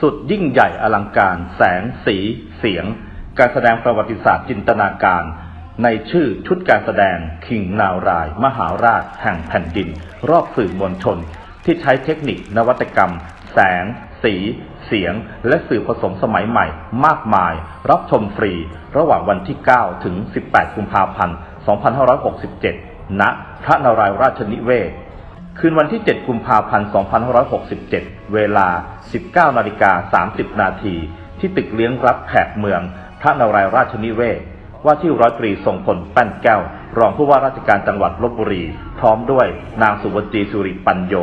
สุดยิ่งใหญ่อลังการ แสงสีเสียง การแสดงประวัติศาสตร์จินตนาการ ในชื่อชุดการแสดงคิงนาวราย มหาราช แห่งแผ่นดิน รอบสื่อมวลชน ที่ใช้เทคนิคนวัตกรรม แสง สี เสียง และสื่อผสมสมัยใหม่ มากมาย รับชมฟรี ระหว่างวันที่ 9 ถึง 18 กุมภาพันธ์ 2567 ณ พระนารายราชนิเวศ คืนวันที่ 7 กุมภาพันธ์ 2567 เวลา 19 นาฬิกา 30 นาที ที่ตึกเลี้ยงรับแขกเมือง พระนารายราชนิเวศน์ว่าที่ร้อยตรีทรงพลแป้นแก้ว รองผู้ว่าราชการจังหวัดลบบุรี พร้อมด้วยนางสุวจีสุริปัญโย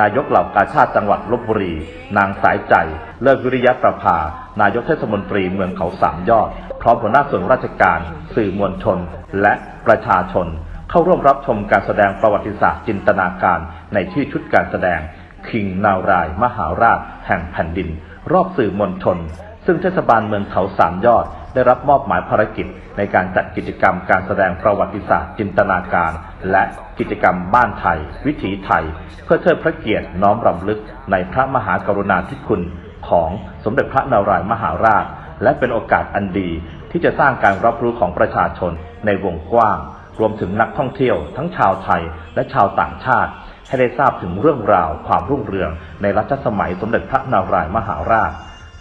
นายกเหล่ากาชาติจังหวัดลบบุรี นางสายใจ เลิศวิริยะประภา นายกเทศมนตรีเมืองเขาสามยอด พร้อมหัวหน้าส่วนราชการ สื่อมวลชน และประชาชน เข้าร่วมรับชมการแสดงประวัติศาสตร์จินตนาการในชื่อชุดการแสดง คิงนาวราย มหาราช แห่งแผ่นดิน รอบสื่อมวลชน ซึ่งเทศบาลเมืองเขาสามยอด ได้รับมอบหมายภารกิจ ในการจัดกิจกรรมการแสดงประวัติศาสตร์จินตนาการ และกิจกรรมบ้านไทย วิถีไทย เพื่อเทิดพระเกียรติน้อมรำลึกในพระมหากรุณาธิคุณของสมเด็จพระนารายมหาราช และเป็นโอกาสอันดีที่จะสร้างการรับรู้ของประชาชนในวงกว้าง รวมถึงนักท่องเที่ยว ทั้งชาวไทยและชาวต่างชาติ ให้ได้ทราบถึงเรื่องราวความรุ่งเรืองในรัชสมัยสมเด็จพระนารายมหาราช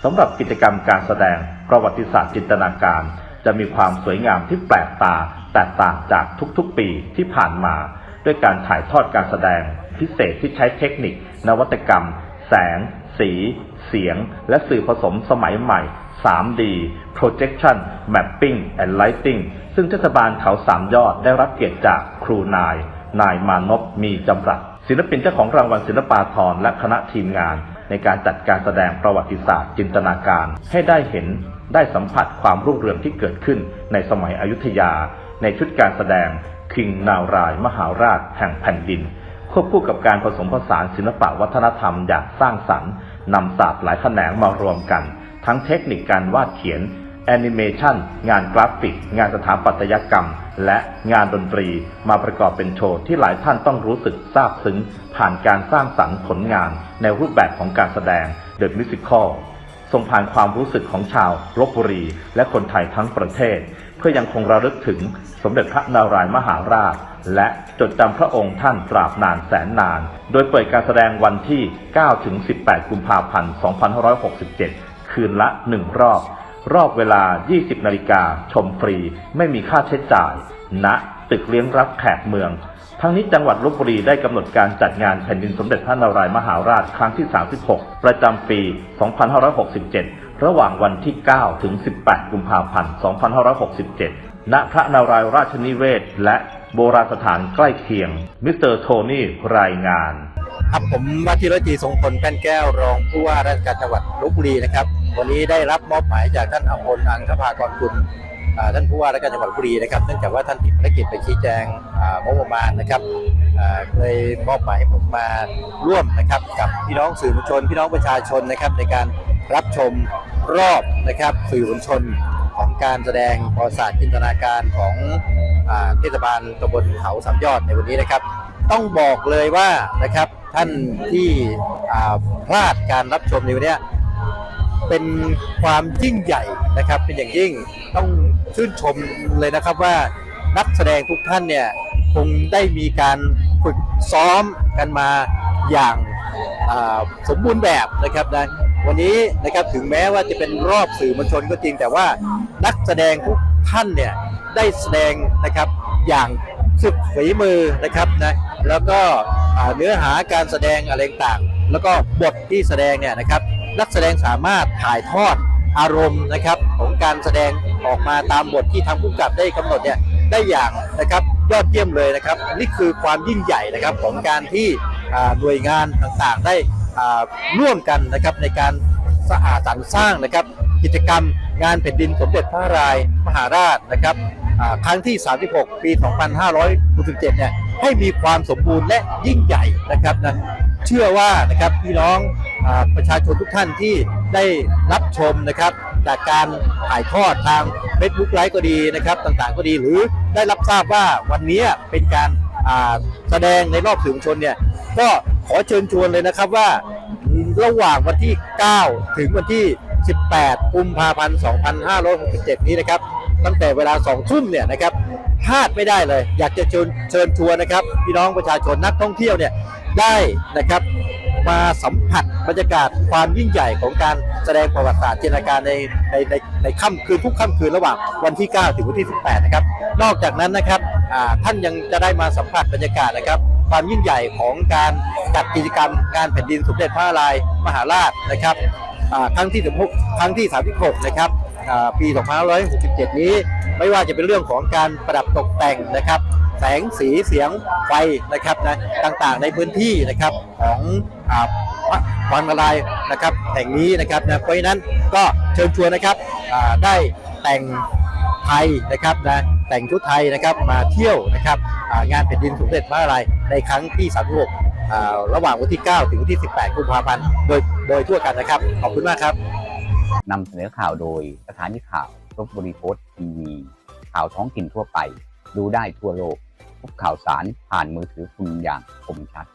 สำหรับกิจกรรมการแสดงประวัติศาสตร์จินตนาการ จะมีความสวยงามที่แปลกตาแตกต่างจากทุกๆปีที่ผ่านมา ด้วยการถ่ายทอดการแสดง พิเศษที่ใช้เทคนิค นวัตกรรม แสง สี เสียง และสื่อผสมสมัยใหม่ 3D Projection Mapping and Lighting ซึ่งเทศบาลเขาสามยอดได้รับเกียรติจากครูนาย นายมานพมีจำรัดศิลปินเจ้าของรางวัลศิลปาธรและคณะทีมงาน ในการจัดการแสดงประวัติศาสตร์จินตนาการ ให้ได้เห็นได้สัมผัสความรุ่งเรืองที่เกิดขึ้นในสมัยอยุธยา ในชุดการแสดงคิงนาวรายมหาราชแห่งแผ่นดิน ควบคู่กับการผสมผสานศิลปะวัฒนธรรมอย่างสร้างสรรค์นำศาสตร์หลายแขนงมารวมกัน ทั้งเทคนิคการวาดเขียนแอนิเมชันงานกราฟิก งานสถาปัตยกรรม และงานดนตรีมาประกอบเป็นโชว์ที่หลายท่านต้องรู้สึกซาบซึ้ง ผ่านการสร้างสรรค์ผลงานในรูปแบบของการแสดง The Musical ส่งผ่านความรู้สึกของชาวลบบุรี และคนไทยทั้งประเทศ เพื่อยังคงระลึกถึงสมเด็จพระนารายณ์มหาราช และจดจำพระองค์ท่านตราบนานแสนนาน โดยเปิดการแสดงวันที่9ถึง18 กุมภาพันธ์ 2567 คืนละ1รอบ รอบเวลา 20 นาฬิกา ชมฟรี ไม่มีค่าใช้จ่ายณตึกเลี้ยงรับแขกเมือง ทั้งนี้จังหวัดลบบุรีได้กำหนดการจัดงานแผ่นดินสมเด็จพระนารายณ์มหาราชครั้งที่ 36 ประจำปี 2567 ระหว่างวันที่ 9 ถึง 18 กุมภาพันธ์ 2567 ณ พระนารายณ์ราชนิเวศ และโบราณสถานใกล้เคียง มิสเตอร์โทนี่ รายงาน ครับผมว่าที่ร้อยตรีทรงพลแป้นแก้วรองผู้ว่าราชการจังหวัดลบบุรีนะครับ วันนี้ได้รับมอบหมายจากท่านอภพลอังคภากรคุณท่านผู้ว่าราชการจังหวัดบุรีนะครับ เนื่องจากว่าท่านติดภารกิจไปชี้แจงงบประมาณนะครับเลยมอบหมายให้ผมมาร่วมนะครับกับพี่น้องสื่อมวลชน พี่น้องประชาชนนะครับในการรับชมรอบนะครับสื่อมวลชนของการแสดงประวัติศาสตร์จินตนาการของเทศบาลตำบลเขาสามยอดในวันนี้นะครับ ต้องบอกเลยว่านะครับท่านที่พลาดการรับชมในวันเนี้ย เป็นความยิ่งใหญ่นะครับเป็นอย่างยิ่งต้องชื่นชมเลยนะครับว่านักแสดงทุกท่านเนี่ยคงได้มีการฝึกซ้อมกันมาอย่างสมบูรณ์แบบนะครับนะวันนี้นะครับถึงแม้ว่าจะเป็นรอบสื่อมวลชนก็จริง แต่ว่านักแสดงทุกท่านเนี่ยได้แสดงนะครับอย่างสุดฝีมือนะครับนะแล้วก็เนื้อหาการแสดงอะไรต่างแล้วก็บทที่แสดงเนี่ยนะครับ นักแสดงสามารถถ่ายทอดอารมณ์นะครับของการแสดงออกมาตามบทที่ทางผู้กำกับได้กำหนดเนี่ยได้อย่างนะครับยอดเยี่ยมเลยนะครับ นี่คือความยิ่งใหญ่นะครับของการที่อ่าหน่วยงานต่างๆได้อ่าร่วมกันนะครับในการสะอาดสรรสร้างนะครับ กิจกรรมงานแผ่นดินสมเด็จพระรายมหาราชนะครับอ่าครั้งที่ 36 ปี 2567เนี่ยให้มีความสมบูรณ์และยิ่งใหญ่นะครับนะเชื่อว่านะครับพี่น้อง ประชาชนทุกท่านที่ได้รับชมนะครับ จากการถ่ายทอดทาง Facebook ไลฟ์ก็ดีนะครับ ต่างๆก็ดีหรือได้รับทราบว่าวันนี้เป็นการแสดงในรอบสื่อมวลชนเนี่ยก็ขอเชิญชวนเลยนะครับว่าระหว่างวันที่ 9 ถึงวันที่ 18 กุมภาพันธ์ 2567 นี้นะครับ ตั้งแต่เวลา 2 ทุ่มเนี่ยนะครับพลาดไม่ได้เลย อยากจะเชิญเชิญชวนนะครับ พี่น้องประชาชนนักท่องเที่ยวเนี่ยได้นะครับ มาสัมผัสบรรยากาศความยิ่งใหญ่ของการแสดงประวัติศาสตร์จินตนาการในในในในค่ำคืนทุกค่ำคืนระหว่างวันที่ 9 ถึงวันที่ 18 นะครับ นอกจากนั้นนะครับท่านยังจะได้มาสัมผัสบรรยากาศนะครับความยิ่งใหญ่ของการจัดกิจกรรมงานแผ่นดินสมเด็จพระนารายมหาราชนะครับครั้งที่ 16 ครั้งที่ 36 นะครับ ปี 2567 นี้ ไม่ว่าจะเป็นเรื่องของการประดับตกแต่งนะครับ แสงสีเสียงไฟนะครับนะต่างๆในพื้นที่นะครับของวัดวังนารายนะครับแห่งนี้นะครับนะเพราะฉะนั้นก็เชิญชวนนะครับได้แต่งไทยนะครับนะแต่งชุดไทยนะครับมาเที่ยวนะครับงานแผ่นดินสมเด็จพระนารายในครั้งที่36อ่าระหว่างวันที่ 9 ถึงวันที่ 18 กุมภาพันธ์โดยโดยทั่วกันนะครับ ขอบคุณมากครับ นำเสนอข่าวโดยสถานีข่าวลบบุรีโพสต์ทีวีข่าวท้องถิ่นทั่วไป ดูได้ทั่วโลกพบข่าวสารผ่านมือถือคุณอย่างคมชัด